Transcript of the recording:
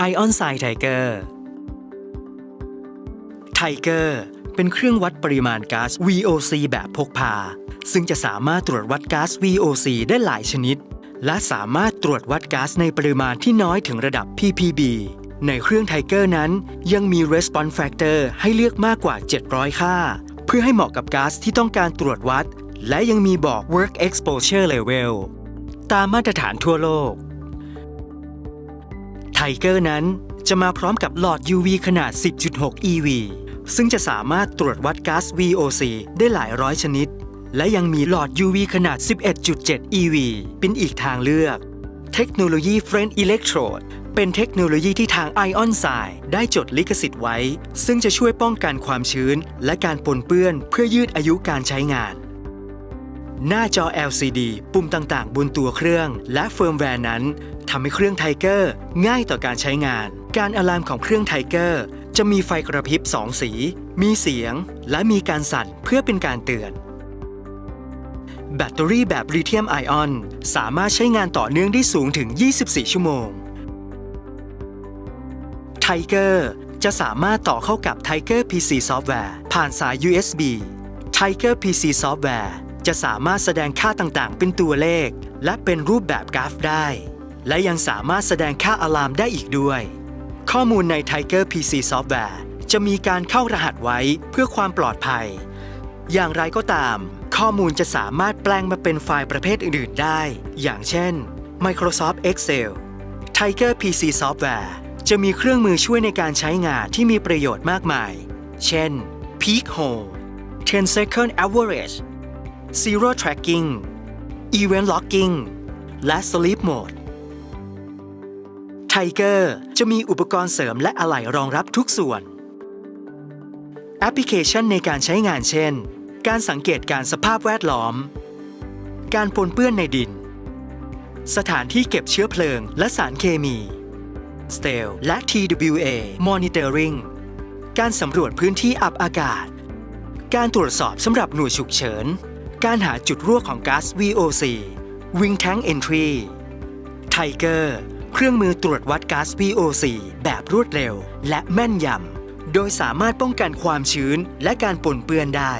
Ion s i Tiger Tiger เกอร์เป็นเครื่องวัดปริมาณก๊าซ VOC แบบพกพา ซึ่งจะสามารถตรวจวัดก๊าซ VOC ได้หลายชนิด และสามารถตรวจวัดก๊าซในปริมาณที่น้อยถึงระดับ ppb ในเครื่อง Tiger นั้นยังมี response factor ให้เลือกมากกว่า 700 ค่า เพื่อให้เหมาะกับก๊าซที่ต้องการตรวจวัด และยังมีบอก work exposure level ตามมาตรฐานทั่วโลก เกอร์นั้นจะมาพร้อมกับหลอด UV ขนาด 10.6 EV ซึ่งจะสามารถตรวจวัดก๊าซ VOC ได้หลายร้อยชนิด และยังมีหลอด UV ขนาด 11.7 EV เป็นอีกทางเลือก เทคโนโลยี Friend Electrode เป็นเทคโนโลยีที่ทาง Ion s i ได้จดลิขสิทธิ์ไว้ ซึ่งจะช่วยป้องกันความชื้น และการปนเปื้อนเพื่อยืดอายุการใช้งาน หน้าจอ LCD ปุ่มต่างๆ บนตัวเครื่อง และเฟิร์มแวร์นั้นทำให้เครื่องไทเกอร์ง่ายต่อการใช้งาน การอะลามของเครื่องไทเกอร์จะมีไฟกระพริบ2สี มีเสียง และมีการสั่นเพื่อเป็นการเตือน แบตเตอรี่แบบลิเธียมไอออนสามารถใช้งานต่อเนื่องได้สูงถึง 24 ชั่วโมงไทเกอร์จะสามารถต่อเข้ากับ Tiger PC Software ผ่านสาย USB Tiger PC Software จะสามารถแสดงค่าต่างๆ เป็นตัวเลข และเป็นรูปแบบกราฟได้ และยังสามารถแสดงค่าอะลามได้อีกด้วย ข้อมูลใน Tiger PC Software จะมีการเข้ารหัสไว้เพื่อความปลอดภัย อย่างไรก็ตาม ข้อมูลจะสามารถแปลงมาเป็นไฟล์ประเภทอื่นๆได้ อย่างเช่น Microsoft Excel Tiger PC Software จะมีเครื่องมือช่วยในการใช้งานที่มีประโยชน์มากมาย เช่น Peak Hole 10 Second Average Zero Tracking Event Logging และ Sleep Mode Tiger จะมีอุปกรณ์เสริมและอะไหล่รองรับทุกส่วน แอปพลิเคชันในการใช้งานเช่น การสังเกตการสภาพแวดล้อม การปนเปื้อนในดิน สถานที่เก็บเชื้อเพลิงและสารเคมี s t e l และ TWA Monitoring การสำรวจพื้นที่อับอากาศ การตรวจสอบสำหรับหน่วยฉุกเฉิน การหาจุดรั่วของก๊าซ VOC Wing Tank Entry Tiger เครื่องมือตรวจวัดก๊าซ VOC แบบรวดเร็ว และแม่นยำ โดยสามารถป้องกันความชื้นและการปนเปื้อนได้